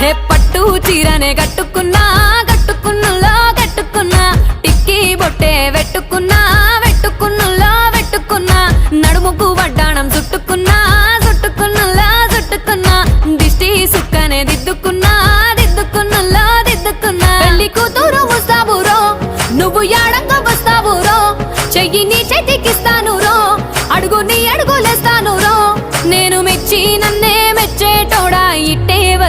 హే పట్టు చీరనే కట్టుకున్నా కట్టుకున్నులో కట్టుకున్నా టిక్కి బొట్టే వెట్టుకున్నా వెట్టుకున్నులో వెట్టుకున్నా నడుముకు వడ్డాణం చుట్టుకున్నా చుట్టుకున్నులో చుట్టుకున్నా దిష్టి సుక్కనే దిద్దుకున్నా దిద్దుకున్నులో దిద్దుకున్నా. పెళ్ళి కూతురు వస్తావురో నువ్వు యాడంగా వస్తావురో చెయ్యి